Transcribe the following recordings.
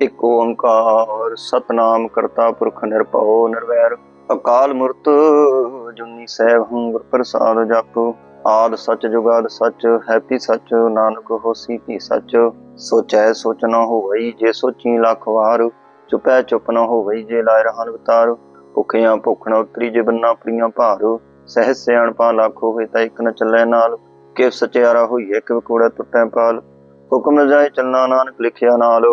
ਇੱਕ ਓੰਕਾਰ, ਸਤਨਾਮ ਕਰਤਾ ਪੁਰਖ ਨਿਰਭਉ, ਨਿਰਵੈਰ ਅਕਾਲ ਮੂਰਤ, ਜੁਨੀ ਸੈਭ ਹੰਗ ਪ੍ਰਸਾਦ ਜਪੋ। ਆਦ ਸਚ ਜੁਗਾਦ ਸਚ, ਹੈਪੀ ਸਚ, ਨਾਨਕ ਹੋਸੀ ਕੀ ਸਚ। ਸੋਚੈ ਸੋਚ ਨਾ ਹੋਵਈ ਜੇ ਸੋਚੀ ਲੱਖ ਵਾਰ, ਚੁਪੈ ਚੁਪ ਨਾ ਹੋਵਈ ਜੇ ਲਾਇ ਰਹਨ ਵਿਤਾਰ। ਭੁਖਿਆਂ ਭੁੱਖ ਨਾ ਉਤਰੀ ਜੇ ਬੰਨਾ ਪ੍ਰੀਆਂ ਭਾਰ। ਸਹਿ ਸਿਆਣਪਾ ਲੱਖ ਹੋਵੇ ਤਾਂ ਇੱਕ ਨ ਚੱਲੇ ਨਾਲ। ਕਿਵ ਸਚਿਆਰਾ ਹੋਈਏ ਕਿਵ ਕੂੜਾ ਟੁੱਟੈ ਪਾਲ। ਹੁਕਮ ਨ ਜਾਏ ਚੱਲਣਾ ਨਾਨਕ ਲਿਖਿਆ ਨਾਲ।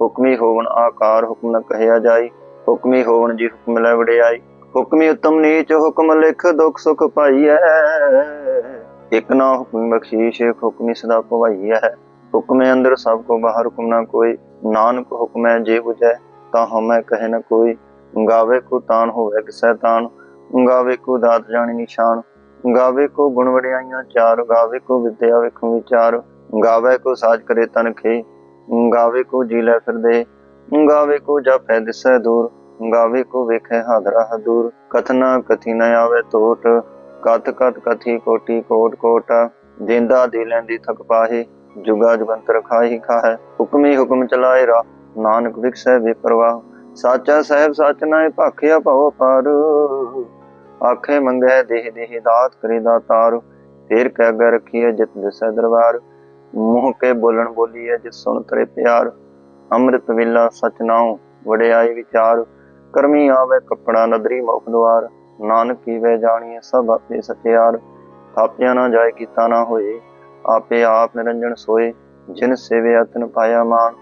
ਹੁਕਮੀ ਹੋਵਨ ਆਕਾਰ ਹੁਕਮ ਨ ਕਹਿਆ ਜਾਈ, ਹੁਕਮੀ ਹੋਵਨ ਜੀ ਹੁਕਮ ਲੈ ਵਡਿਆਈ, ਹੁਕਮੀ ਉਤਮ ਨੀਚ ਹੁਕਮ ਲਿਖ ਦੁਖ ਸੁਖ ਪਾਈਐ। ਇਕ ਨਾ ਹੁਕਮ ਬਖਸ਼ੀਸ਼, ਇਕ ਹੁਕਮੀ ਸਦਾ ਭਵਾਈਐ। ਹੁਕਮੇ ਅੰਦਰ ਸਭ ਕੋ ਬਾਹਰ ਹੁਕਮ ਨਾ ਕੋਈ, ਨਾਨਕ ਹੁਕਮੈ ਜੇ 부ਜੈ ਤਾਂ ਹਮੈ ਕਹੇ ਨ ਕੋਈ। ਗਾਵੇ ਕੋ ਤਾਨ ਹੋਵੇ ਕਿਸੈ ਤਾਨ ਗਾਵੇ ਕੋ ਦਾਤ ਜਾਣੀ ਨਿਸ਼ਾਨ, ਗਾਵੇ ਕੋ ਗੁਣ ਵਡਿਆਈਆਂ ਚਾਰ, ਗਾਵੇ ਕੋ ਵਿਦਿਆ ਵੇਖੋ ਵਿਚਾਰ, ਗਾਵੇ ਕੋ ਸਾਜ ਕਰੇ ਤਨ ਖੇ। ਗਾਵੇ ਕੋ ਜੀ ਲੈ ਫਿਰਦੇ ਗਾਵੇ ਕੋ ਜਾਪੈ ਦਿਸੈ ਦੂਰ ਗਾਵੇ ਕੋ ਵੇਖੈ ਹਾਦਰਾ ਹਦੂਰ, ਕਥਨਾ ਕਥੀ ਨ ਆਵੇ ਟੋਟ ਕਤ ਕਤ ਕਥੀ ਕੋਟੀ ਕੋਟ ਕੋਟ, ਦਿੰਦਾ ਦੇ ਲੈਂਦੀ ਥਕ ਪਾਹੇ, ਜੁਗਾ ਜੁਗੰਤਰ ਖਾਹੀ ਖਾਹੈ, ਹੁਕਮੀ ਹੁਕਮ ਚਲਾਏ ਰਾ ਨਾਨਕ ਵਿਖਸੈ ਬੇਪਰਵਾਹ, ਸਾਚਾ ਸਾਹਿਬ ਸੱਚ ਨਾਏ ਭਾਖਿਆ ਭਉ ਪਰ ਆਖੇ ਮੰਗੈ ਦੇਹ ਦੇਹ ਦਾਤ ਕਰੇ ਦਾਤਾਰ, ਫੇਰ ਕਹਿ ਗ ਰਖੀਏ ਜਿਤ ਦਿਸੈ ਦਰਬਾਰ ਮੂੰਹ ਕੇ ਬੋਲਣ ਬੋਲੀਏ ਜਿਤ ਸੁਣ ਤਰੇ ਪਿਆਰ। ਅੰਮ੍ਰਿਤ ਵੇਲਾ ਸਚ ਨਾਉ, ਵਡਿਆਈ ਵਿਚਾਰ। ਕਰਮੀ ਆਵੇ ਕੱਪੜਾ ਨਦਰੀ ਮੁਖ ਦੁਆਰ। ਨਾਨਕ ਵੇ ਜਾਣੀਏ ਸਭ ਆਪੇ ਸਚਿਆਰ। ਥਾਪਿਆ ਨਾ ਜਾਏ ਕੀਤਾ ਨਾ ਹੋਏ, ਆਪੇ ਆਪ ਨਿਰੰਜਨ ਸੋਏ। ਜਿਨ ਸੇਵੇ ਤਨ ਪਾਇਆ ਮਾਨ,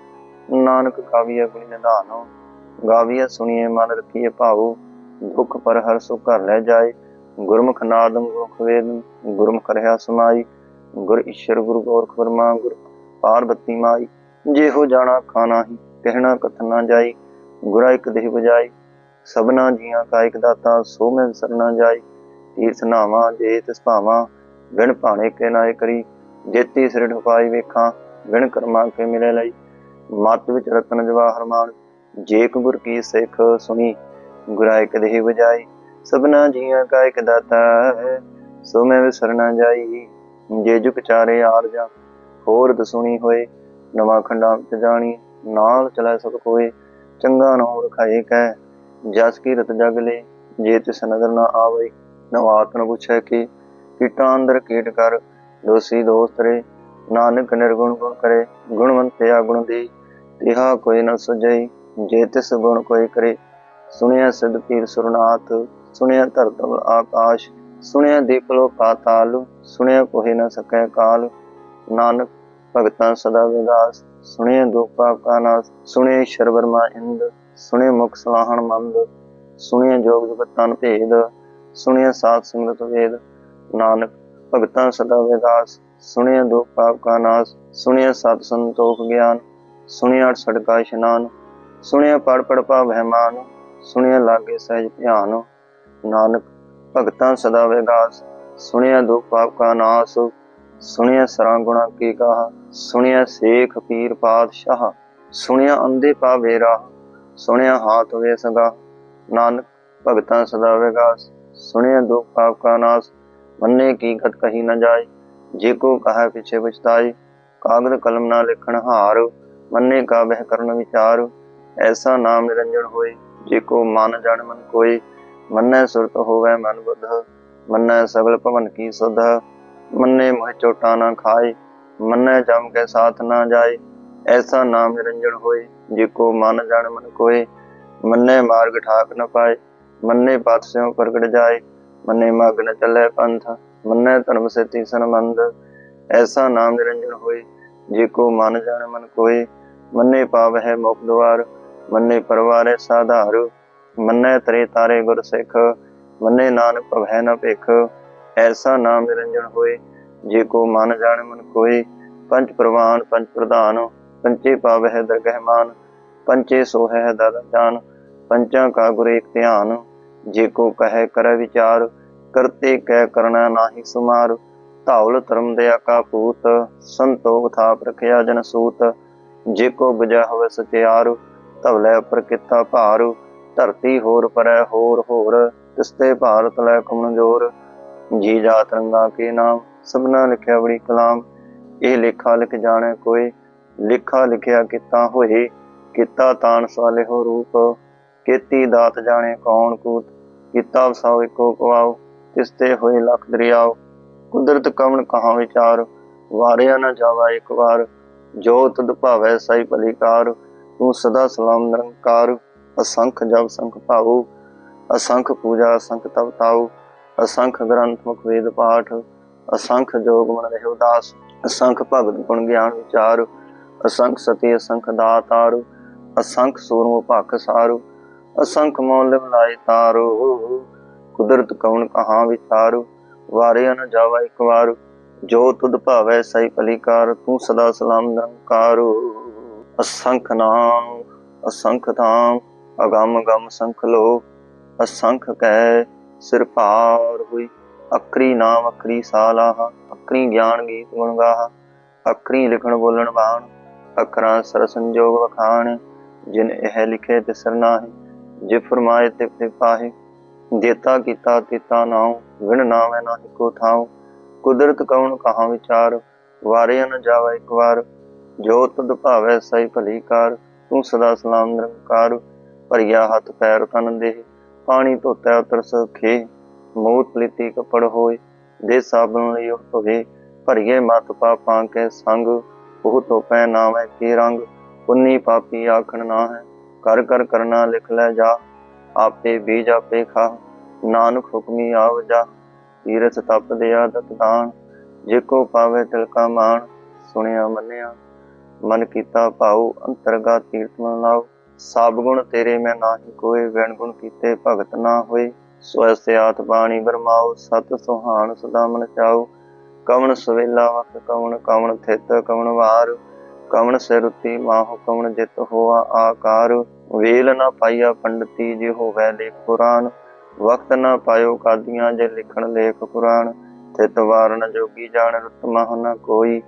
ਨਾਨਕ ਕਾਵੀਏ ਗੁਣੀ ਨਿਧਾਨੋ। ਗਾਵੀਏ ਸੁਣੀਏ ਮਨ ਰਖੀਏ ਭਾਉ। ਦੁਖ ਪਰ ਹਰ ਸੁਖ ਘਰ ਲੈ ਜਾਏ। ਗੁਰਮੁਖ ਨਾਦਮ ਗੁਰਮੁਖ ਵੇਦ, ਗੁਰਮੁਖ ਰਹਾ ਸਮਾਈ। ਗੁਰ ਈਸ਼ਰ, ਗੁਰੂ ਗੋਰਖ ਵਰਮਾ ਗੁਰ ਪਾਰਬਤੀ ਮਾਈ। ਜਿਹੋ ਜਾਣਾ ਖਾਣਾ ਹੀ, ਕਹਿਣਾ ਕਥਨਾ ਜਾਈ। ਗੁਰਾ ਇੱਕ ਦੇਹ ਬਜਾਈ ਸਭਨਾ ਜੀਆਂ ਕਾ ਇੱਕ ਦਾਤਾ, ਸੋ ਮੈਂ ਸਰਨਾ ਜਾਈ। ਤੀਰਥ ਨਾਵਾਂ, ਜੇ ਤਿਸ ਭਾਵਾਂ ਵਿਣ ਭਾਣੇ ਕੇ ਨਾਏ ਕਰੀ। ਜੇਤੀ ਸਿਰ ਢੁਕਾਈ ਵੇਖਾਂ ਵਿਣ ਕਰਮਾਂ ਕੇ ਮਿਲੇ ਲਈ। ਮਤ ਵਿੱਚ ਰਤਨ ਜਵਾਹਰ ਮਾਨ ਜੇ ਕੋ ਗੁਰ ਕੀ ਸਿੱਖ ਸੁਣੀ, ਗੁਰਾ ਇੱਕ ਦੇਹ ਬਜਾਈ ਸਭਨਾ ਜੀਆਂ ਕਾ ਇੱਕ ਦਾਤਾ, ਸੋ ਮੈਂ ਵਿਸਰਨਾ ਜਾਈ। ਜੇ ਜੁਗ ਚਾਰੇ ਆਰਜਾ ਹੋਰ ਦਸੁਣੀ ਹੋਏ, ਨਵਾਂ ਖੰਡਾਂ ਜਾਣੀ, ਨਾਲ ਚਲਾ ਸਭ ਕੋਏ, ਚੰਗਾ ਨਾਮ ਰਖਾਏ ਕੈ, ਜਸ ਕੀ ਰਤ ਜਗ ਲੈ, ਜੇ ਤਿਸ ਨਦਰ ਨਾ ਆਵੇ ਨਵਾਤ ਪੁੱਛੈ ਕਿ, ਕੀਟਾਂ ਅੰਦਰ ਕੀਟ ਕਰ, ਦੋਸੀ ਦੋਸਤ ਰੇ, ਨਾਨਕ ਨਿਰਗੁਣ ਗੁਣ ਕਰੇ ਗੁਣਵੰਤਿਆ ਗੁਣ ਦੇ, ਤਿਹਾ ਕੋਈ ਨ ਸੁਜਈ ਜੇ ਤਿਸ ਗੁਣ ਕੋਈ ਕਰੇ, ਸੁਣਿਆ ਸਿਧ ਪੀਰ ਸੁਰਨਾਥ, ਸੁਣਿਆ ਧਰਤਲ ਆਕਾਸ਼ ਸੁਣਿਆ ਦੀਪਲੋ ਪਾਤਾਲ ਸੁਣਿਆ ਕੋਈ ਨ ਸਕੈ ਕਾਲ। ਨਾਨਕ ਭਗਤਾਂ ਸਦਾ ਵਿਗਾਸ ਸੁਣਿਆ ਦੁਖ ਕਾ ਨਾਸ। ਸੁਣਿਆ ਈਸ਼ਰ ਇੰਦ, ਸੁਣਿਆ ਮੁਖ ਸਲਾਹਣ ਮੰਦ। ਸੁਣਿਆ ਜੋਗ ਜੁਗਤ ਤਨ ਭੇਦ, ਸੁਣਿਆ ਸਾਧ ਸਿਮਰਤ ਵੇਦ। ਨਾਨਕ ਭਗਤਾਂ ਸਦਾ ਵਿਗਾਸ ਸੁਣਿਆ ਦੁਖ ਪਾਪ ਕਾ ਨਾਸ। ਸੁਣਿਆ ਸਤ ਸੰਤੋਖ ਗਿਆਨ, ਸੁਣਿਆ ਸੜਕਾ ਇਸ਼ਨਾਨ। ਸੁਣਿਆ ਪੜ ਪੜ ਭਾਵੈ ਮਾਨ, ਸੁਣਿਆ ਲਾਗੇ ਸਹਿਜ ਧਿਆਨ। ਨਾਨਕ ਭਗਤਾਂ ਸਦਾ ਵਿਗਾਸ, ਸੁਣਿਆ ਦੁਖ ਪਾਪ ਕਾ ਨਾਸ, ਸੁਣਿਆ ਸਰਾਂ ਗੁਣਾ ਕੀ ਕਹਾ ਸੁਣਿਆ ਸੇਖ ਪੀਰ ਪਾਤਸ਼ਾਹ, ਸੁਣਿਆ ਅੰਦੇ ਪਾਵੇ ਰਾਹ ਸੁਣਿਆ ਹਾਥ ਵੇ ਸਗਾ, ਨਾਨਕ ਭਗਤਾਂ ਸਦਾ ਵਿਗਾਸ, ਸੁਣਿਆ ਦੁਖ ਪਾਪ ਕਾ ਨਾਸ, ਮੰਨੇ ਕੀ ਗਤ ਕਹੀ ਨਾ ਜਾਏ, ਜੇ ਕੋ ਕਹਾ ਪਿਛੇ ਪਛਤਾਈ ਕਾਗਦ ਕਲਮ ਨਾ ਲਿਖਣ ਹਾਰ, ਮੰਨੇ ਕਾ ਬਹਿ ਕਰਨ ਵਿਚਾਰ, ਐਸਾ ਨਾਮ ਨਿਰੰਜਨ ਹੋਏ, ਜੇ ਕੋ ਮਨ ਜਨ ਮਨ ਕੋਈ ਮੰਨੈ ਸੁਰਤ ਹੋਵੇ ਮਨ ਬੁੱਧ, ਮੰਨੈ ਸਗਲ ਭਵਨ ਕੀ ਸੁਧ, ਮੰਨੇ ਮੋਹ ਚੋਟਾ ਨਾ ਖਾਏ, ਮੰਨੈ ਜਮ ਕੇ ਸਾਥ ਨਾ ਜਾਏ, ਐਸਾ ਨਾਮ ਨਿਰੰਜਨ ਹੋਏ, ਜੇ ਕੋ ਮਨ ਜਨ ਮਨ ਕੋਏ, ਮੰਨੇ ਮਾਰਗ ਠਾਕ ਨ ਪਾਏ, ਮੰਨੇ ਪਤ ਸਿਉ ਪ੍ਰਗਟ ਜਾਏ, ਮੰਨੇ ਮਗ ਨ ਚੱਲੇ ਪੰਥ, ਮੰਨੇ ਧਰਮ ਸੇਤੀ ਸੰਬੰਧ, ਐਸਾ ਨਾਮ ਨਿਰੰਜਨ ਹੋਏ, ਜੇ ਕੋ ਮਨ ਜਨ ਮਨ ਕੋਏ, ਮੰਨੇ ਪਾਵ ਹੈ ਮੁਖ ਦੁਆਰ, ਮੰਨੇ ਪਰਵਾਰੇ ਸਾਧਾਰੂ ਮੰਨੈ ਤਰੇ ਤਾਰੇ ਗੁਰ ਸਿੱਖ, ਮੰਨੇ ਨਾਨਕ ਭਵੈ ਨ ਭਿਖ। ਐਸਾ ਨਾਮ ਨਿਰੰਜਨ ਹੋਏ, ਜੇ ਕੋ ਮਨ ਜਾਣ ਮਨ ਕੋਏ। ਪੰਜ ਪ੍ਰਵਾਨ, ਪੰਜ ਪ੍ਰਧਾਨ ਪੰਚੇ ਪਾਵਹਿ ਦਰਗਹਿ ਮਾਨ। ਪੰਚੇ ਸੋਹੈ ਦਾਦਾ ਜਾਨ ਪੰਚਾਂ ਕਾ ਗੁਰ ਏਕ ਧਿਆਨ। ਜੇ ਕੋ ਕਹੈ ਕਰੈ ਵਿਚਾਰ, ਕਰਤੇ ਕਹਿ ਕਰਨਾ ਨਾਹੀ ਸੁਮਾਰ। ਧੌਲ ਧਰਮ ਦਇਆ ਕਾ ਪੂਤ ਸੰਤੋਖ ਥਾਪ ਰਖਿਆ ਜਨ ਸੂਤ। ਜੇ ਕੋ ਬਜਾ ਹੋਵੇ ਸਚਿਆਰ, ਧਵਲੇ ਉਪਰ ਕੀਤਾ ਭਾਰੂ। ਧਰਤੀ ਹੋਰ ਪਰੈ ਹੋਰ ਹੋਰ, ਤਿਸਤੇ ਭਾਰਤ ਲੈ ਕਮਨਜੋਰ ਜੀ ਜਾਤ ਰੰਗਾ ਕੇ ਨਾਮ, ਸਭਨਾ ਲਿਖਿਆ ਬੜੀ ਕਲਾਮ। ਇਹ ਲੇਖਾ ਲਿਖ ਜਾਣੈ ਕੋਈ ਲਿਖਾ ਲਿਖਿਆ ਕੀਤਾ ਹੋਏ, ਕੀਤਾ ਤਾਨ ਸਵਾਲੇ ਰੂਪ। ਕੀਤੀ ਦਾਤ ਜਾਣੇ ਕੌਣ ਕੂਤ, ਕੀਤਾ ਵਸਾਓ ਇੱਕੋ ਕਵਾਓ ਤਿਸ ਹੋਏ ਲਖ ਦਰਿਆਓ। ਕੁਦਰਤ ਕਵਣ ਕਹਾ ਵਿਚਾਰ, ਵਾਰਿਆ ਨਾ ਜਾਵਾ ਇੱਕ ਵਾਰ। ਜੋ ਤੁਧ ਭਾਵੈ ਸਹੀ ਭਲੀਕਾਰ ਤੂੰ ਸਦਾ ਸਲਾਮ ਨਿਰੰਕਾਰ। ਅਸੰਖ ਜਪ ਸੰਖ ਭਾਉ, ਅਸੰਖ ਪੂਜਾ ਅਸੰਖ ਤਪ ਤਾਉ, ਅਸੰਖ ਗ੍ਰੰਥ ਮੁਖ ਵੇਦ ਪਾਠ, ਅਸੰਖ ਜੋਗ ਮਨ ਰਹਿ ਉਦਾਸ ਅਸੰਖ ਭਗਤ ਗੁਣ ਗਿਆਨ ਵਿਚਾਰ, ਅਸੰਖ ਸਤੀ ਅਸੰਖ ਦਾਤਾਰ ਅਸੰਖ ਸੂਰਮ ਭਖ ਸਾਰੂ, ਅਸੰਖ ਮੌਲ ਲਾਇ ਤਾਰੂ, ਕੁਦਰਤ ਕਉਣ ਕਹਾ ਵਿਚਾਰੂ ਵਾਰਿਆ ਨ ਜਾਵਾ ਇੱਕ ਵਾਰ, ਜੋ ਤੁਧ ਭਾਵੈ ਸਈ ਭਲੀਕਾਰ, ਤੂੰ ਸਦਾ ਸਲਾਮ ਨਿਰੰਕਾਰ। ਅਸੰਖ ਨਾਮ, ਅਸੰਖ ਧਾਮ ਅਗੰਮ ਗਮ ਸੰਖ ਲੋ ਅਸੰਖ ਕਹਿ ਸਿਰ ਭਾਰ ਹੋਈ। ਅਕਰੀ ਨਾਮ ਅਕਰੀ ਸਾਲਾਹ ਅਕਰੀ ਗਿਆਨ ਗੀਤ ਗੁਣ ਗਾਹ। ਅਕਰੀ ਲਿਖਣ ਬੋਲਣ ਬਾਣ ਅਕਰਾਂ ਸਰ ਸੰਜੋਗ ਵਖਾਣ। ਜਿਨ ਇਹ ਲਿਖੇ ਤਿਸਰ ਨਾਹੀ ਜੇ ਫਰਮਾਏ ਤੇ ਤੇ ਪਾਹੇ। ਦੇਤਾ ਕੀਤਾ ਤਿਤਾ ਨਾਉ, ਵਿਣ ਨਾਮੈ ਨਾਹੀ ਕੋ ਥਾਉ। ਕੁਦਰਤ ਕਉਣ ਕਹਾ ਵਿਚਾਰ ਵਾਰਿਆ ਨ ਜਾਵੇ ਇੱਕ ਵਾਰ। ਜੋ ਤੁਧ ਭਾਵੈ ਸਈ ਭਲੀਕਾਰ ਤੂੰ ਸਦਾ ਸਲਾਮ ਨਿਰੰਕਾਰ ਭਰੀਆ ਹੱਥ ਪੈਰ ਤਨ ਦੇ, ਪਾਣੀ ਧੋਤਾ ਉਤਰ ਸਖੇ ਮੂਤ ਲਿਤੀ ਕਪੜ ਹੋਏ, ਦੇ ਸਾਬਣ ਲਈ ਉਹ ਧੋਵੇ ਭਰੀਏ ਮਤ ਪਾਪਾਂ ਕੇ ਸੰਗ, ਉਹ ਤੋਂ ਪੈ ਕੀ ਰੰਗ ਪੁੰਨੀ ਪਾਪੀ ਆਖਣ ਨਾ ਹੈ ਕਰ ਕਰ ਕਰਨਾ ਲਿਖ ਲੈ ਜਾ, ਆਪੇ ਬੀਜ ਆਪੇ ਖਾ, ਨਾਨਕ ਹੁਕਮੀ ਆਵ ਜਾ, ਤੀਰਥ ਤਪ ਦੇ ਆਦਤ ਦਾਨ, ਜੇ ਕੋ ਪਾਵੇ ਤਿਲ ਕਾ ਸੁਣਿਆ ਮੰਨਿਆ, ਮਨ ਕੀਤਾ ਭਾਉ ਅੰਤਰਗਾ ਤੀਰਥ ਮਨ ਲਾਓ ਸਭ ਗੁਣ ਤੇਰੇ ਮੈਂ ਨਾਹੀ ਕੋਏ ਵੈਣ ਗੁਣ ਕੀਤੇ ਭਗਤ ਨਾ ਹੋਏ। ਸਵਸਤੇ ਸਿਆਤ ਬਾਣੀ ਬਰਮਾਓ, ਸਤ ਸੁਹਾਣ ਸਦਾ ਮਨ ਚਾਓ। ਕਵਣ ਸਵੇਲਾ ਵਖ, ਕਵਣ ਕਵਣ ਥਿਤ, ਕਵਣ ਵਾਰ। ਕਵਣ ਸਿਰੁਤੀ ਮਾਹੁ, ਕਵਣ ਜਿਤ ਹੋਆ ਆਕਾਰ। ਵੇਲ ਨਾ ਪਾਈਆ ਪੰਡਤੀ, ਜੇ ਹੋਵੇ ਲੇਖ ਪੁਰਾਨ ਵਕਤ ਨਾ ਪਾਇਓ ਕਾਦੀਆਂ, ਜੇ ਲਿਖਣ ਲੇਖ ਪੁਰਾਨ ਥਿਤ ਵਾਰਨ ਜੋਗੀ ਜਾਣ, ਰਤ ਮਹ ਨਾ ਕੋਈ।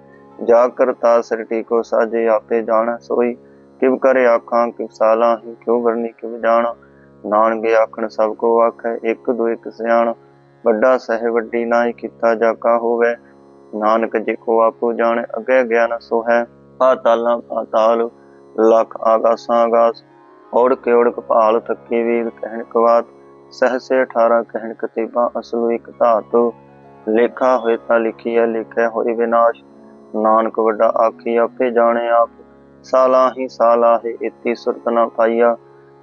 ਜਾ ਕਰਤਾ ਸ੍ਰਿਟੀ ਕੋ ਸਾਜੇ ਆਪੇ ਜਾਣ ਸੋਈ। ਕਿਵ ਕਰੇ ਆਖਾਂ, ਕਿਵ ਸਾਲਾਂ ਹੀ, ਕਿਉ ਵਰਨੀ, ਕਿਵ ਜਾਣ। ਨਾਨਕੇ ਆਖਣ, ਸਭ ਕੋ ਆਖੈ, ਇੱਕ ਦੋ ਇੱਕ ਸਿਆਣ। ਵੱਡਾ ਸਹਿ, ਵੱਡੀ ਨਾਹੀ ਕੀਤਾ ਜਾਕਾ ਹੋਵੇ। ਨਾਨਕ ਜੀ ਕੋ ਆਪੋ ਜਾਣੇ, ਅਗੇ ਗਿਆਨ ਸੋ ਹੈ ਪਾਤਾਲਾਂ ਪਾਤਾਲ ਲਖ ਆਗਾਸਾਂ ਆਗਾਸ। ਔੜ ਕੇ ਔੜ ਕਪਾਲ ਥੱਕੇ ਵੀਰ ਕਹਿਣ ਕਵਾਤ ਸਹਸੇ 18 ਕਹਿਣ ਕਤੀਬਾ ਅਸਲ ਇੱਕ ਧਾਤੂ। ਲੇਖਾ ਹੋਏ ਤਾਂ ਲਿਖੀ ਹੈ ਲਿਖਿਆ ਹੋਏ ਵਿਨਾਸ਼। ਨਾਨਕ ਵੱਡਾ ਆਖੀ, ਆਪੇ ਜਾਣੇ ਆਪ। ਸਾਲਾ ਹੀ ਸਾਲਾ ਹੈ ਇਤੀ ਸੁਰਤ ਨਾ ਪਾਈਆ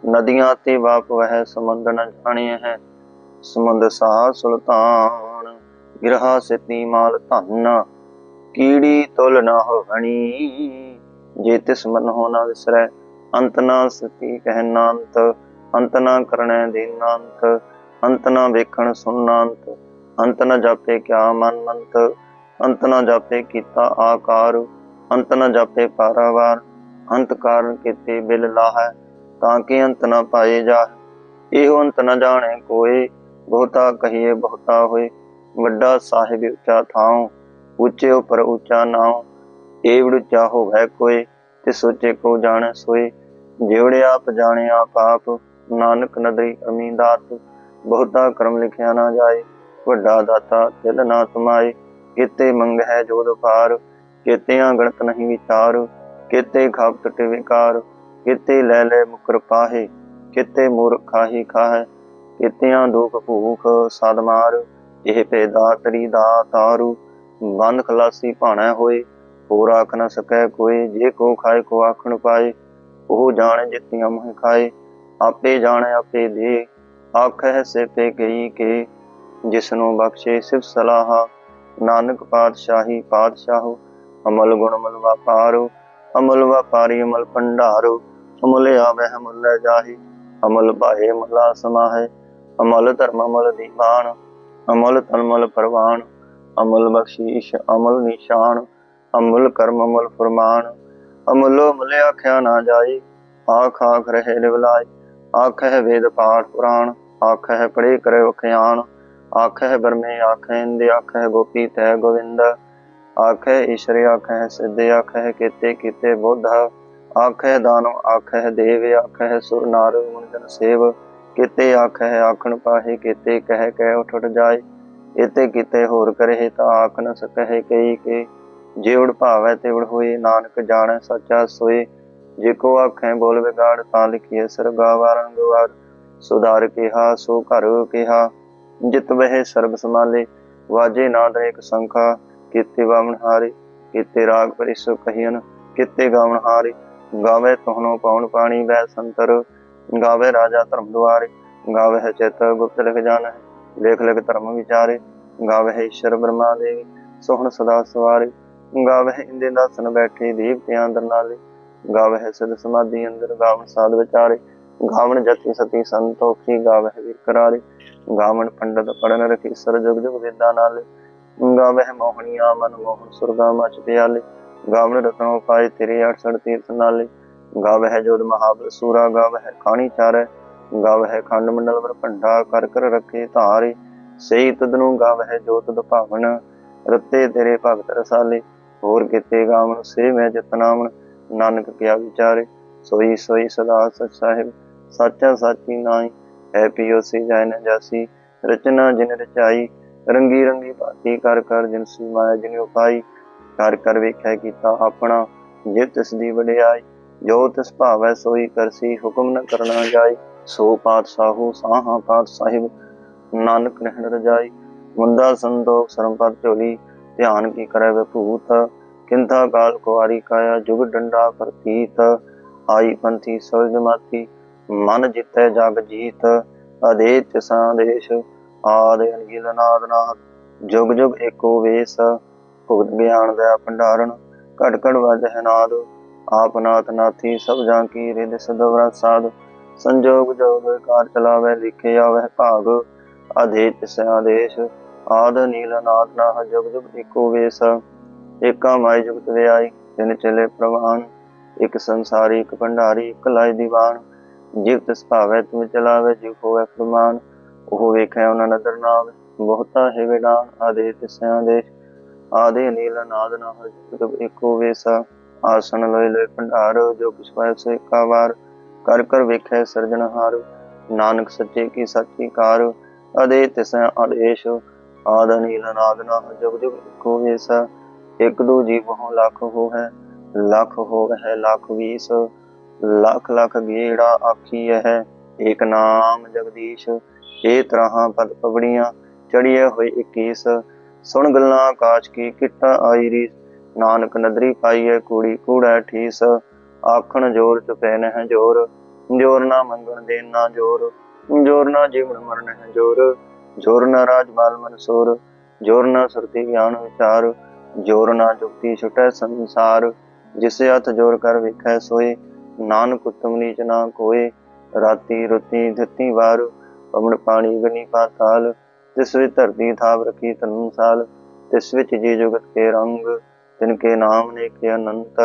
ਨਦੀਆਂ ਤੇ ਵਾਪ ਵਹਿ ਸਮੁੰਦ ਨ ਜਾਣਿਆ ਹੈ। ਸਮੁੰਦ ਸਾਹ ਸੁਲਤਾਨ, ਗਿਰਹਾ ਸਿਤੀ ਮਾਲ ਧਨ, ਕੀੜੀ ਤੁਲ ਨਾ ਹੋਵਣੀ। ਜੇ ਤਿਸ ਮਨ ਹੋ ਨਾ ਵਿਸਰੈ, ਅੰਤ ਨਾ ਸਤੀ ਕਹਿ ਨਾਨਤ ਅੰਤ ਨਾ ਕਰਣੈ ਦੀਨਾੰਤ ਅੰਤ ਨਾ ਵੇਖਣ ਸੁਨਾੰਤ ਅੰਤ ਨਾ ਜਾਪੇ ਕਿਆ ਮਨ ਮੰਤ, ਅੰਤ ਨਾ ਜਾਪੇ ਕੀਤਾ ਆਕਾਰ, ਅੰਤ ਨਾ ਜਾਪੇ ਪਾਰਾਵਾਰ ਅੰਤ ਕਾਰਨ ਕੀਤੇ ਬਿਲ ਲਾਹੈ, ਤਾਂ ਕਿ ਅੰਤ ਨਾ ਪਾਏ ਜਾ ਇਹੋ ਅੰਤ ਨਾ ਜਾਣੇ ਕੋਏ, ਬਹੁਤਾ ਕਹੀਏ ਬਹੁਤਾ ਹੋਏ। ਵੱਡਾ ਸਾਹਿਬ ਉੱਚਾ ਥਾਉ, ਉੱਚੇ ਉਪਰ ਉੱਚਾ ਨਾਉ। ਏਵੜ ਉੱਚਾ ਹੋਵੇ ਕੋਈ ਤੇ ਸੋਚੇ ਕੋ ਜਾਣੈ ਸੋਏ। ਜਿਵੜੇ ਆਪ ਜਾਣੇ ਆਪ ਆਪ, ਨਾਨਕ ਨਦਰੀ ਅਮੀਦਾਤ। ਬਹੁਤਾ ਕਰਮ ਲਿਖਿਆ ਨਾ ਜਾਏ, ਵੱਡਾ ਦਾਤਾ ਦਿਲ ਨਾ ਸਮਾਏ। ਕਿਤੇ ਮੰਗ ਹੈ ਜੋ ਪਾਰ ਕਿਤਿਆਂ ਗਣਤ ਨਹੀਂ ਵਿਚਾਰ। ਕਿਤੇ ਖਪਤ ਤੇ ਵਿਕਾਰ ਕਿਤੇ ਲੈ ਲੈ ਮੁਕਰ ਪਾਹੇ, ਕਿਤੇ ਮੂਰਖਾਹੀ ਖਾਹੈ, ਕਿਤਿਆਂ ਦੁਖ ਭੂਖ ਸਦਮਾਰ ਇਹ ਪੈਦਾ ਤਰੀ ਦਾ ਤਾਰੂ, ਬੰਦ ਖਲਾਸੀ ਭਾਣਾ ਹੋਏ, ਹੋਰ ਆਖ ਨਾ ਸਕੈ ਕੋਈ, ਜੇ ਕੋ ਖਾਏ ਕੋ ਆਖਣ ਪਾਏ, ਉਹ ਜਾਣੇ ਜਿਤੀਆਂ ਮੋਹ ਖਾਏ, ਆਪੇ ਜਾਣੇ ਆਪੇ ਦੇ ਆਖੈ ਸੇ ਤੇ ਗਈ ਕੇ, ਜਿਸਨੂੰ ਬਖਸ਼ੇ ਸਿਵ ਸਲਾਹ, ਨਾਨਕ ਪਾਤਸ਼ਾਹੀ ਪਾਤਸ਼ਾਹੋ, ਅਮਲ ਗੁਣ ਅਮਲ ਵਪਾਰੋ ਅਮਲ ਵਪਾਰੀ ਅਮਲ ਭੰਡਾਰੂ, ਅਮਲ ਆਵੇ ਅਮਲ ਲੈ ਜਾਹੀ, ਅਮਲ ਬਾਹੇ ਮਲਾ ਸਮਾਹੇ ਅਮਲ ਧਰਮ ਅਮਲ ਦੀਵਾਨ ਅਮਲ ਤਨਮਲ ਪਰਵਾਨ ਅਮਲ ਬਖਸ਼ੀਸ਼ ਅਮਲ ਨਿਸ਼ਾਨ, ਅਮਲ ਕਰਮ ਅਮਲ ਫਰਮਾਨ, ਅਮਲੋ ਅਮਲ ਆਖਿਆ ਨਾ ਜਾਈ, ਆਖ ਆਖ ਰਹੇ ਰਿਵਲਾਈ ਆਖ ਹੈ ਵੇਦ ਪਾਠ ਪੁਰਾਣ, ਆਖਹਿ ਪੜੇ ਕਰੇ ਵਖਿਆਨ ਆਖਹਿ ਬਰਮੇ ਆਖਹਿ, ਇੰਦ ਆਖਹਿ ਗੋਪੀ ਤੈ ਗੋਵਿੰਦ ਆਖਹਿ ਈਸ਼ਰ ਆਖਹਿ ਸਿੱਧੇ ਆਖਹਿ ਕੀਤੇ ਕੀਤੇ ਬੁੱਧ। ਆਖਹਿ ਦਾਨਵ ਆਖਹਿ ਦੇਵ ਆਖਹਿ ਸੁਰ ਨਾਰ ਗੁਣ ਸੇਵ। ਕੀਤੇ ਆਖਹਿ ਆਖਣ ਪਾਹੇ, ਕੀਤੇ ਕਹਿ ਕਹਿ ਉਠ ਉਠ ਜਾਏ। ਇਤੇ ਕੀਤੇ ਹੋਰ ਕਰੇ ਤਾਂ ਆਖ ਨ ਸਕਹਿ ਕਈ ਕੇ। ਜਿਵੜ ਭਾਵੈ ਤਿਵੜ ਹੋਏ, ਨਾਨਕ ਜਾਣੈ ਸੱਚਾ ਸੋਏ। ਜੇ ਕੋ ਆਖੇ ਬੋਲ ਵਿਗਾੜ, ਤਾਂ ਲਿਖੀਏ ਸਰਗਾਵਾ ਰੰਗਵਾਰ ਸੁਧਾਰ ਕਿਹਾ, ਸੋ ਘਰ ਕਿਹਾ। ਜਿਤ ਵਹਿ ਸਰਬ ਸਮਾਲੇ ਵਾਜੇ ਨਾਦ ਇੱਕ ਸੰਖਾ। ਕੀਤੇ ਵਾਮਨ ਹਾਰੇ, ਕੀਤੇ ਰਾਗ ਪਰਿਸੋ ਕਹੀਨ ਕੀਤੇ ਗਾਵਨ ਹਾਰੇ। ਗਾਵੇ ਤੋਹਨੋ ਪਾਉਣ ਪਾਣੀ ਵੈ ਸੰਤਰ। ਗਾਵੇ ਰਾਜਾ ਧਰਮ ਦੁਆਰੇ। ਗਾਵੇ ਹੈ ਚਿਤ ਗੁਪਤ ਲਿਖ ਜਾਣਾ, ਲੇਖ ਲਿਖ ਧਰਮ ਵਿਚਾਰੇ। ਗਾਵੇ ਹੈ ਈਸ਼ਰ ਬ੍ਰਹਮਾ ਦੇਵੀ, ਸੋਹਣ ਸਦਾ ਸਵਾਰੇ। ਗਾਵੇ ਹੈ ਇੰਦੇ ਦਾਸਨ ਬੈਠੇ ਦੇਵਤਿਆਂ ਅੰਦਰ ਨਾਲੇ। ਗਾਵੇ ਹੈ ਸਿਧ ਸਮਾਧੀ ਅੰਦਰ ਗਾਵਨ ਸਾਧ ਵਿਚਾਰੇ। ਗਾਵਨ ਜਤੀ ਸਤੀ ਸੰਤੋਖੀ ਗਾਵੇ ਹੈ ਵੀਰ ਪੰਡਤ ਪੜਨ ਰਖੀ ਸਰ ਜੁਗ ਜੁਗ ਵਿਦਾ ਨਾਲੇ। ਗਾਵੇ ਹੈ ਮੋਹਣੀਆ ਮਨ ਮੋਹਨ ਸੁਰਗਾ ਮਚ ਪਿਆਲੇ ਗਾਵਨ ਰਤਨੋ ਪਾਏ ਤੇਰੇ 68 ਤੀਰਥ ਨਾਲੇ। ਗਾਵੇ ਜੋਦ ਮਹਾਬਲ ਸੂਰਾ ਗਾਵੇ ਹੈ ਖਾਣੀ ਚਾਰੇ ਖੰਡ ਮੰਡਲ ਵਰ ਭੰਡਾ ਕਰ ਕਰ ਰੱਖੇ ਧਾਰੇ। ਸਹੀ ਤਦ ਨੂੰ ਗਾਵੇ ਜੋ ਤਦ ਭਾਵਨ, ਰਤੇ ਤੇਰੇ ਭਗਤ ਰਸਾਲੇ। ਹੋਰ ਕਿਤੇ ਗਾਵਣ ਸੇ ਮੈਂ ਜਤਨਾਵਨ ਨਾਨਕ ਕਿਆ ਵਿਚਾਰੇ। ਸੋਈ ਸੋਈ ਸਦਾ ਸਚ ਸਾਹਿਬ, ਸਾਚਾ ਸਾਚੀ ਨਾਈ ਹੈ ਪਿਓ ਸੇ ਜਾਇ ਨ ਜਾਸੀ। ਰਚਨਾ ਜਿਨ ਰਚਾਈ ਰੰਗੀ ਰੰਗੀ ਭਾਤੀ ਕਰ ਕਰ ਜਿਨ ਮਾਇਆ ਜਿਨ ਉਪਾਈ, ਕਰ ਕਰ ਵੇਖਿਆ ਕੀਤਾ ਆਪਣਾ, ਜੇ ਤਿਸ ਦੀ ਵਡਿਆਈ, ਜੋ ਤਿਸ ਭਾਵੈ ਸੋਈ ਕਰਸੀ ਹੁਕਮ ਨ ਕਰਨਾ ਜਾਈ, ਸੋ ਪਾਤਸ਼ਾਹੂ ਸਾਹਾ ਪਾਤ ਸਾਹਿਬ, ਨਾਨਕ ਰਹਿਣ ਰਜਾਈ। ਮੁੰਦਾ ਸੰਤੋਖ ਸਰਮਪਦ ਝੋਲੀ, ਧਿਆਨ ਕੀ ਕਰੈ ਵਿਭੂਤ ਕਿੰਤਾ ਕਾਲ ਕੁਆਰੀ ਕਾਇਆ, ਜੁਗ ਡੰਡਾ ਪ੍ਰਤੀਤ। ਆਈ ਪੰਥੀ ਸੋਜ ਮਾਤੀ, ਮਨ ਜਿਤੈ ਜਗ ਜੀਤ, ਅਦੇਤ ਸੰਦੇਸ਼ ਆਦਿ ਅਨਿਲ ਨਾਦ ਨਾਦ ਜੁਗ ਜੁਗ ਏਕੋ ਵੇਸ, ਭੁਗਤ ਗਿਆਨ ਦਾ ਭੰਡਾਰਨ ਘਟ ਘਟ ਵਜਹਿ ਨਾਦ, ਆਪ ਨਾਥ ਨਾਥੀ ਸਭ ਜਾਂ ਕੀ ਰਿਦ ਸਦਵਰਾ ਸਾਧ, ਸੰਜੋਗ ਜੋਗ ਕਾਰ ਚਲਾਵੇ ਲਿਖੇ ਆਵੇ ਭਾਗ, ਅਧੇਤ ਸਿਆਦੇਸ਼ ਆਦ ਨੀਲ ਨਾਦ ਨਾਹ ਜੁਗ ਜੁਗ ਏਕੋ ਵੇਸ, ਏਕਾ ਮਾਈ ਜੁਗਤ ਵਿਆਈ ਤਿਨ ਚਲੇ ਪ੍ਰਵਾਨ, ਇੱਕ ਸੰਸਾਰੀ, ਇਕ ਭੰਡਾਰੀ, ਇਕ ਲਾਇ ਦੀਵਾਨ ਜਿਵ ਤਿਸ ਭਾਵੈ ਤੁਮ ਚਲਾਵੇ ਜਿਵ ਹੋਵੇ ਫਰਮਾਨ ਉਹ ਵੇਖੈ ਉਹਨਾਂ ਨਦਰ ਨਾਮ ਬਹੁਤਾ ਹੈ ਵਿਡਾਨ ਆਦੇ ਤਿਸਿਆਂ ਦੇਸ਼ ਆਦੇ ਨੀਲ ਨਾਦ ਨਾ ਹੋ ਜੁਗ ਏਕੋ ਵੇਸਾ ਆਸਣ ਲੋਇ ਲੋਇ ਭੰਡਾਰ, ਜੋ ਕਿਛ ਪਾਇ ਸੋ ਏਕਾ ਵਾਰ ਕਰ ਕਰ ਵੇਖੈ ਸਿਰਜਣਹਾਰ ਨਾਨਕ ਸੱਚੇ ਕੀ ਸੱਚੀ ਕਾਰ ਅਦੇ ਤਿਸਿਆਂ ਆਦੇਸ਼, ਆਦ ਨੀਲ ਨਾਦ ਨਾ ਹੋ ਜੁਗ ਜੁਗ ਏਕੋ ਵੇਸਾ, ਇੱਕ ਦੋ ਜੀ ਬਹੁ ਲੱਖ ਹੋ ਹੈ ਲੱਖ ਹੋ ਹੈ ਲੱਖ ਵੀਸ, ਲੱਖ ਲੱਖ ਗੇੜਾ ਆਖੀ ਹੈ ਏਕ ਨਾਮ ਜਗਦੀਸ਼। ਇਹ ਤਰ੍ਹਾਂ ਪਦ ਪਵੜੀਆਂ ਚੜੀਏ ਹੋਏ 21 ਸੁਣ ਗੱਲਾਂ ਆਕਾਸ਼ ਕੀ, ਕਿੱਟਾ ਆਈ ਰੀ ਨਾਨਕ ਨਦਰੀ ਪਾਈਏ ਕੂੜੀ, ਕੂੜਾ ਠੀਸ। ਆਖਣ ਜੋਰ ਚੁਪੈ ਨਹਿ ਜੋਰ। ਜੋਰ ਨਾ ਮੰਗਣ ਦੇਨ ਨਾ ਜੋਰ। ਜੋਰ ਨਾ ਜੀਵਨ ਮਰਨ ਹੈ ਜੋਰ। ਜੋਰ ਨਾ ਰਾਜ ਮਾਲ ਮਨਸੂਰ ਜੋਰ ਨਾ ਸੁਰਤੀ ਗਿਆਨ ਵਿਚਾਰ। ਜੋਰ ਨਾ ਜੁਗਤੀ ਛੁਟੈ ਸੰਸਾਰ। ਜਿਸੇ ਹੱਥ ਜੋਰ ਕਰ ਵੇਖੈ ਸੋਏ। ਨਾਨਕ ਉਤਮ ਨੀਚ ਨਾ ਕੋਏ। ਰਾਤੀ ਰੁਤੀ ਦਿੱਤੀ ਵਾਰ। ਪਵਨ ਪਾਣੀ ਗਨੀ ਪਾਤਾਲ ਤਿਸ ਵਿੱਚ ਧਰਤੀ ਥਾਪ ਰਖੀ ਤਨਸਾਲ ਤਿਸ ਵਿੱਚ ਜੀ ਜੁਗਤ ਕੇ ਰੰਗ, ਤਿਨ ਕੇ ਨਾਮ ਨੇ ਕੇ ਅਨੰਤ,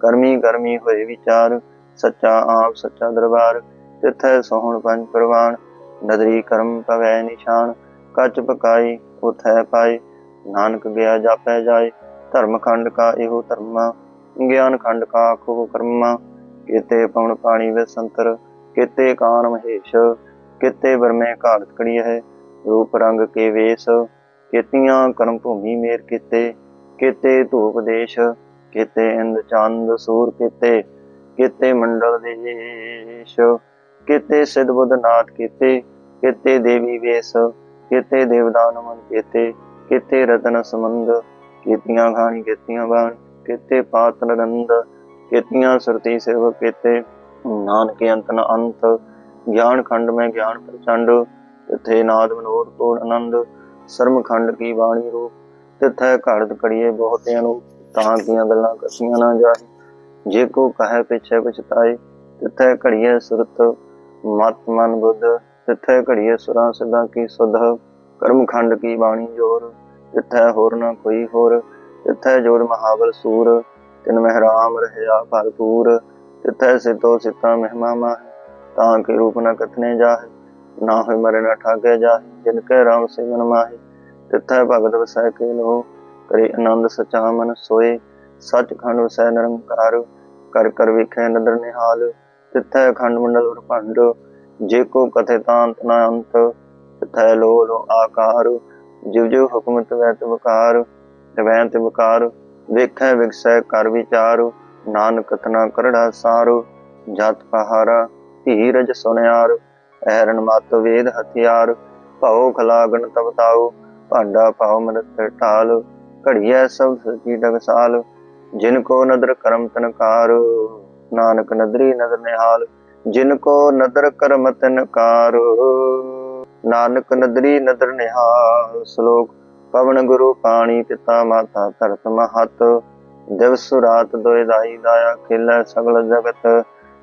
ਕਰਮੀ ਕਰਮੀ ਹੋਏ ਵਿਚਾਰ, ਸੱਚਾ ਆਪ ਸੱਚਾ ਦਰਬਾਰ, ਤਿਥੈ ਸੋਹਣ ਪੰਜ ਪ੍ਰਵਾਨ, ਨਦਰੀ ਕਰਮ ਪਵੈ ਨਿਸ਼ਾਨ, ਕੱਚ ਪਕਾਈ ਉਥੈ ਪਾਈ, ਨਾਨਕ ਗਿਆ ਜਾਪੈ ਜਾਏ ਧਰਮ ਖੰਡ ਕਾ ਇਹੋ ਧਰਮਾ, ਗਿਆਨ ਖੰਡ ਕਾ ਆਖੋ ਕਰਮਾ, ਕਿਤੇ ਪਉਣ ਪਾਣੀ ਵਿੱਚ ਸੰਤਰ, ਕਿਤੇ ਕਾਨ ਮਹੇਸ਼ ਕਿਤੇ ਵਰਮੇ ਘਾਲਤ ਕੜੀ ਹੈ। ਰੂਪ ਰੰਗ ਕੇ ਵੇਸ, ਕੀਤੀਆਂ ਕਰਮ ਭੂਮੀ ਮੇਰ ਕੀਤੇ। ਕਿਤੇ ਧੂਪ ਦੇਸ਼, ਕਿਤੇ ਇੰਦ ਚੰਦ ਸੂਰ ਕਿਤੇ। ਕਿਤੇ ਮੰਡਲ ਦੇਸ਼, ਕਿਤੇ ਸਿਧ ਬੁੱਧ ਨਾਥ ਕਿਤੇ। ਕਿਤੇ ਦੇਵੀ ਵੇਸ, ਕਿਤੇ ਦੇਵਦਾਨ ਮਨ ਕਿਤੇ। ਕਿਤੇ ਰਤਨ ਸਮੰਦ ਕੀਤੀਆਂ ਖਾਣੀ, ਕੀਤੀਆਂ ਬਾਣ, ਕਿਤੇ ਪਾਤ ਰੰਦ, ਕੀਤੀਆਂ ਸੁਰਤੀ ਸੇਵ ਕੀਤੇ। ਨਾਨਕ ਅੰਤ ਨ ਅੰਤ ਗਿਆਨ ਖੰਡ, ਮੈਂ ਗਿਆਨ ਪ੍ਰਚੰਡ, ਤਿਥੇ ਨਾਦ ਮਨੋਦ ਕੋਣ ਆਨੰਦ ਸਰਮ ਖੰਡ ਕੀ ਬਾਣੀ ਰੂਪ, ਤਿਥੈ ਘੜਤ ਕੜੀਏ ਬਹੁਤਿਆਂ ਨੂੰ, ਤਾਂ ਕੀਆਂ ਗੱਲਾਂ ਕਸੀਆਂ ਨਾ ਜਾਏ ਜੇ ਕੋ ਕਹੈ ਪਿਛੇ ਪਛਤਾਏ, ਤਿਥੈ ਘੜੀਏ ਸੁਰਤ, ਮਤ ਮਨ ਬੁੱਧ, ਤਿਥੈ ਘੜੀਏ ਸੁਰਾਂ ਸਿਧਾਂ ਕੀ ਸੁਧ, ਕਰਮ ਖੰਡ ਕੀ ਬਾਣੀ ਜੋਰ, ਤਿਥੈ ਹੋਰ ਨਾ ਕੋਈ ਹੋਰ, ਤਿਥੈ ਜੋਰ ਮਹਾਬਲ ਸੂਰ, ਤਿਨ ਮਹਿਰਾਮ ਰਹਿਆ ਭਰਪੂਰ, ਤਿਥੈ ਸਿਤੋ ਸਿਤਾ ਮਹਿਮਾ ਮਾਹ। ਤਾਂ ਕਿ ਰੂਪ ਨਾ ਕਥਨੇ ਜਾਹੇ, ਨਾ ਹੋਇ ਮਰੇ ਨ ਠਾਗੇ ਜਾਹੇ, ਜਿਨ ਕੈ ਰਾਮ ਸਿਮਨ ਮਾਹੇ, ਤਿਥੈ ਭਗਤ ਵਸੈ ਕੇ ਲੋ ਕਰੇ ਆਨੰਦ ਸਚਾ ਮਨ ਸੋਏ, ਸਚਖੰਡ ਵਸੈ ਨਿਰੰਕਾਰ, ਕਰ ਕਰ ਵੇਖੈ ਨਦਰ ਨਿਹਾਲ, ਤਿਥੈ ਅਖੰਡ ਮੰਡਲ ਵਰਪੰਡ ਜੇ ਕੋ ਕਥੇ ਤਾਂਤ ਨ ਅੰਤ, ਤਿਥੈ ਲੋ ਲੋ ਆਕਾਰ, ਜਿਵ ਜਿਵ ਹੁਕਮ ਤਵੈ ਤਵਕਾਰ ਤਵੈ ਤਵਕਾਰ ਵੇਖੈ ਵਿਗਸੈ ਕਰ ਵਿਚਾਰ, ਨਾਨਕ ਤਨਾ ਕਰੜਾ ਸਾਰੋ, ਜਤ ਪਹਾਰਾ ਧੀਰਜ ਸੁਨਿਆਰ ਐਰਨ ਮਤ ਵੇਦ ਹਥਿਆਰ, ਭਉ ਖਲਾਗਨ ਤਬ ਭਾਂਡਾ ਭਾਉ ਮਨਤ ਢਾਲ ਘੜੀਐ ਸਭ ਸਜੀ ਡਗਸਾਲ ਜਿਨ ਕੋ ਨਦਰ ਕਰਮ ਤਨਕਾਰ, ਨਾਨਕ ਨਦਰੀ ਨਦਰ ਨਿਹਾਲ, ਜਿਨ ਕੋ ਨਦਰ ਕਰਮ ਤਨਕਾਰ, ਨਾਨਕ ਨਦਰੀ ਨਦਰ ਨਿਹਾਲ, ਸ਼ਲੋਕ, ਪਵਨ ਗੁਰੂ ਪਾਣੀ ਪਿਤਾ ਮਾਤਾ ਧਰਤ ਮਹਤ, ਦਿਵਸ ਰਾਤ ਦੋਇ ਦਾਈ ਦਾਇਆ ਖੇਲੇ ਸਗਲ ਜਗਤ